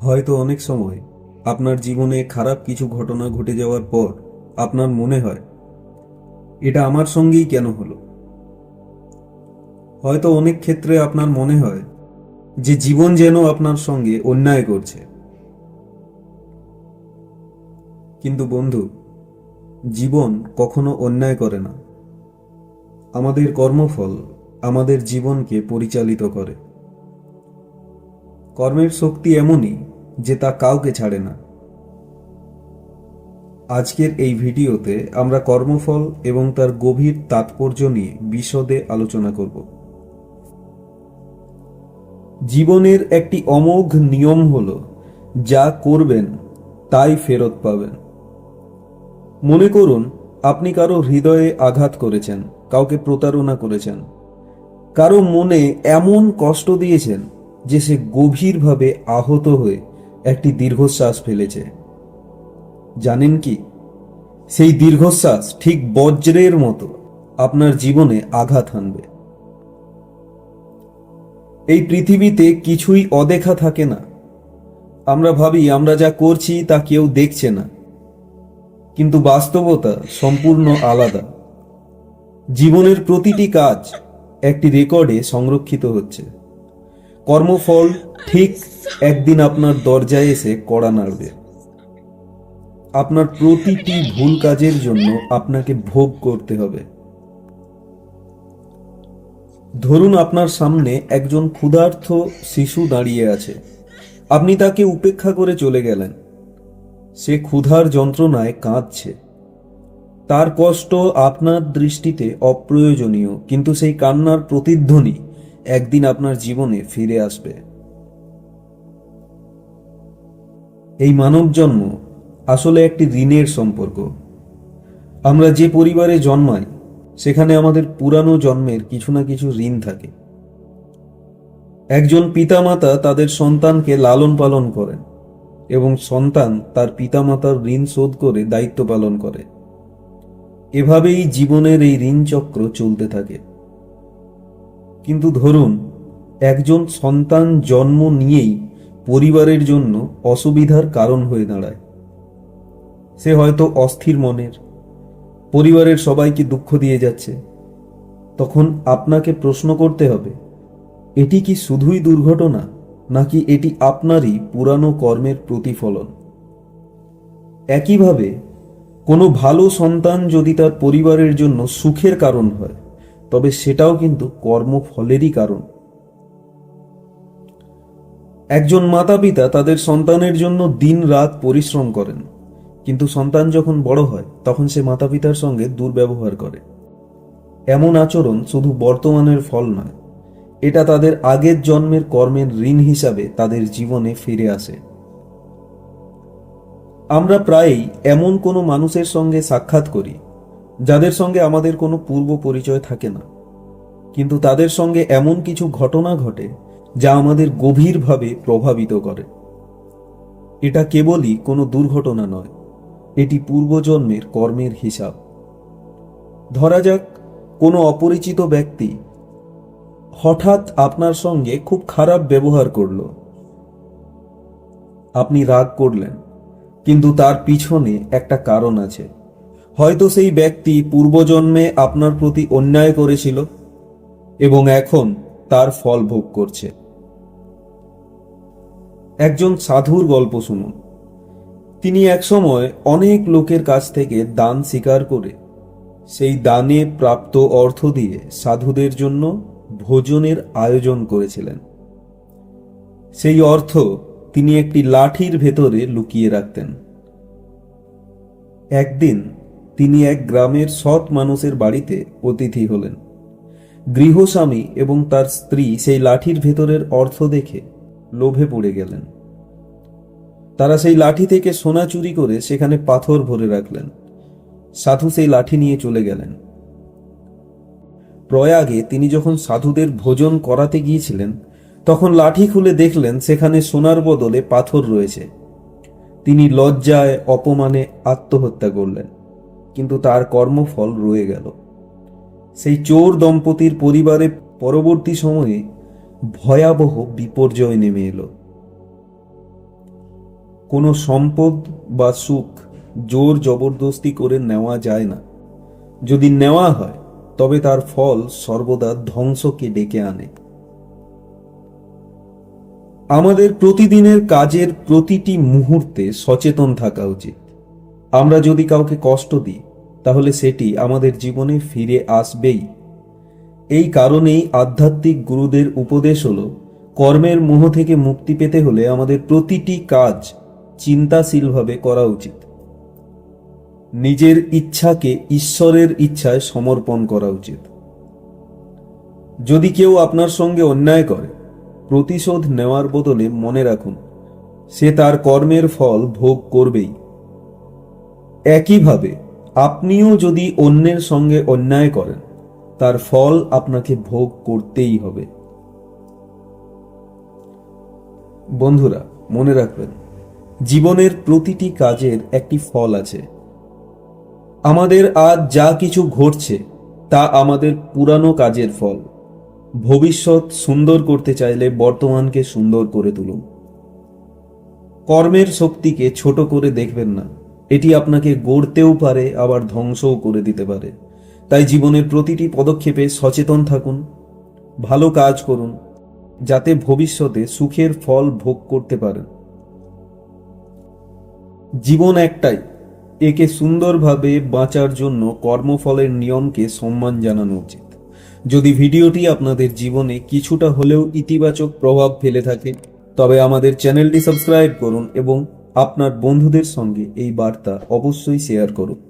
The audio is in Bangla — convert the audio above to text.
হয়তো অনেক সময় আপনার জীবনে খারাপ কিছু ঘটনা ঘটে যাওয়ার পর আপনার মনে হয়, এটা আমার সঙ্গেই কেন হলো? হয়তো অনেক ক্ষেত্রে আপনার মনে হয় যে জীবন যেন আপনার সঙ্গে অন্যায় করছে। কিন্তু বন্ধু, জীবন কখনো অন্যায় করে না। আমাদের কর্মফল আমাদের জীবনকে পরিচালিত করে। কর্মের শক্তি এমনই যে তা কাউকে ছাড়ে না। আজকের এই ভিডিওতে আমরা কর্মফল এবং তার গভীর তাৎপর্য নিয়ে বিশদে আলোচনা করব। জীবনের একটি অমোঘ নিয়ম হল, যা করবেন তাই ফেরত পাবেন। মনে করুন, আপনি কারও হৃদয়ে আঘাত করেছেন, কাউকে প্রতারণা করেছেন। কারও মনে এমন কষ্ট দিয়েছেন যে সে গভীরভাবে আহত হয়ে একটি দীর্ঘশ্বাস ফেলেছে। জানেন কি? সেই দীর্ঘশ্বাস ঠিক বজ্রের মতো আপনার জীবনে আঘাত হানবে। এই পৃথিবীতে কিছুই অদেখা থাকে না। আমরা ভাবি, আমরা যা করছি তা কেউ দেখছে না। কিন্তু বাস্তবতা সম্পূর্ণ আলাদা। জীবনের প্রতিটি কাজ একটি রেকর্ডে সংরক্ষিত হচ্ছে। কর্মফল ঠিক একদিন আপনার দরজায় এসে কড়া নাড়বে। আপনার প্রতিটি ভুল কাজের জন্য আপনাকে ভোগ করতে হবে। ধরুন আপনার সামনে একজন ক্ষুধার্থ শিশু দাঁড়িয়ে আছে। আপনি তাকে উপেক্ষা করে চলে গেলেন। সে ক্ষুধার যন্ত্রণায় কাঁদছে। তার কষ্ট আপনার দৃষ্টিতে অপ্রয়োজনীয়, কিন্তু সেই কান্নার প্রতিধ্বনি একদিন আপনার জীবনে ফিরে আসবে। এই মানব জন্ম আসলে একটি ঋণের সম্পর্ক। আমরা যে পরিবারে জন্মাই, সেখানে আমাদের পুরানো জন্মের কিছু না কিছু ঋণ থাকে। একজন পিতামাতা তাদের সন্তানকে লালন পালন করেন এবং সন্তান তার পিতামাতার ঋণ শোধ করে দায়িত্ব পালন করে। এভাবেই জীবনের এই ঋণ চক্র চলতে থাকে। কিন্তু ধরুন, একজন সন্তান জন্ম নিয়েই পরিবারের জন্য অসুবিধার কারণ হয়ে দাঁড়ায়। সে হয়তো অস্থির মনের। পরিবারের সবাইকে দুঃখ দিয়ে যাচ্ছে। তখন আপনাকে প্রশ্ন করতে হবে, এটি কি শুধুই দুর্ঘটনা, নাকি এটি আপনারই পুরানো কর্মের প্রতিফলন? একইভাবে, কোনো ভালো সন্তান যদি তার পরিবারের জন্য সুখের কারণ হয়, তবে সেটাও কিন্তু কর্মফলেরই কারণ। একজন মাতা পিতা তাদের সন্তানের জন্য দিন রাত পরিশ্রম করেন। কিন্তু সন্তান যখন বড় হয়, তখন সে মাতা পিতার সঙ্গে দুর্ব্যবহার করে। এমন আচরণ শুধু বর্তমানের ফল নয়, এটা তাদের আগের জন্মের কর্মের ঋণ হিসাবে তাদের জীবনে ফিরে আসে। আমরা প্রায়ই এমন কোনো মানুষের সঙ্গে সাক্ষাৎ করি, যাদের সঙ্গে আমাদের কোনো পূর্ব পরিচয় থাকে না। কিন্তু তাদের সঙ্গে এমন কিছু ঘটনা ঘটে যা আমাদের গভীরভাবে প্রভাবিত করে। এটা কেবলই কোনো দুর্ঘটনা নয়, এটি পূর্বজন্মের কর্মের হিসাব। ধরা যাক, কোনো অপরিচিত ব্যক্তি হঠাৎ আপনার সঙ্গে খুব খারাপ ব্যবহার করল। আপনি রাগ করলেন, কিন্তু তার পিছনে একটা কারণ আছে। হয়তো সেই ব্যক্তি পূর্বজন্মে আপনার প্রতি অন্যায় করেছিল এবং এখন তার ফল ভোগ করছে। একজন সাধুর গল্প শুনুন। তিনি একসময় অনেক লোকের কাছ থেকে দান স্বীকার করে, সেই দানে প্রাপ্ত অর্থ দিয়ে সাধুদের জন্য ভোজনের আয়োজন করেছিলেন। সেই অর্থ তিনি একটি লাঠির ভেতরে লুকিয়ে রাখতেন। একদিন তিনি এক গ্রামের সৎ মানুষের বাড়িতে অতিথি হলেন। গৃহস্বামী এবং তার স্ত্রী সেই লাঠির ভেতরের অর্থ দেখে লোভে পড়ে গেলেন। তারা সেই লাঠি থেকে সোনা চুরি করে সেখানে পাথর ভরে রাখলেন। সাধু সেই লাঠি নিয়ে চলে গেলেন। প্রয়াগে তিনি যখন সাধুদের ভোজন করাতে গিয়েছিলেন, তখন লাঠি খুলে দেখলেন সেখানে সোনার বদলে পাথর রয়েছে। তিনি লজ্জায়, অপমানে আত্মহত্যা করলেন, কিন্তু তার কর্মফল রয়ে গেল। সেই চোর দম্পতির পরিবারে পরবর্তী সময়ে ভয়াবহ বিপর্যয় নেমে এলো। কোনো সম্পদ বা সুখ জোর জবরদস্তি করে নেওয়া যায় না। যদি নেওয়া হয়, তবে তার ফল সর্বদা ধ্বংসকে ডেকে আনে। আমাদের প্রতিদিনের কাজের প্রতিটি মুহূর্তে সচেতন থাকা উচিত। আমরা যদি কাউকে কষ্ট দিই, তাহলে সেটি আমাদের জীবনে ফিরে আসবেই। এই কারণেই আধ্যাত্মিক গুরুদের উপদেশ হল, কর্মের মোহ থেকে মুক্তি পেতে হলে আমাদের প্রতিটি কাজ চিন্তাশীলভাবে করা উচিত। নিজের ইচ্ছাকে ঈশ্বরের ইচ্ছায় সমর্পণ করা উচিত। যদি কেউ আপনার সঙ্গে অন্যায় করে, প্রতিশোধ নেওয়ার বদলে মনে রাখুন, সে তার কর্মের ফল ভোগ করবেই। একইভাবে, আপনিও যদি অন্যের সঙ্গে অন্যায় করেন তার ফল আপনাকে ভোগ করতেই হবে। বন্ধুরা, মনে রাখবেন, জীবনের প্রতিটি কাজের একটি ফল আছে। আমাদের আজ যা কিছু ঘটছে, তা আমাদের পুরানো কাজের ফল। ভবিষ্যৎ সুন্দর করতে চাইলে বর্তমানকে সুন্দর করে তুলুন। কর্মের শক্তিকে ছোট করে দেখবেন না। এটি আপনাকে গড়তেও পারে, আবার ধ্বংসও করে দিতে পারে। তাই জীবনের প্রতিটি পদক্ষেপে সচেতন থাকুন, ভালো কাজ করুন, যাতে ভবিষ্যতে সুখের ফল ভোগ করতে পারেন। জীবন একটাই, একে সুন্দরভাবে বাঁচার জন্য কর্মফলের নিয়মকে সম্মান জানানো উচিত। যদি ভিডিওটি আপনাদের জীবনে কিছুটা হলেও ইতিবাচক প্রভাব ফেলে থাকে, তবে আমাদের চ্যানেলটি সাবস্ক্রাইব করুন এবং আপনার বন্ধুদের সঙ্গে এই বার্তা অবশ্যই শেয়ার করুন।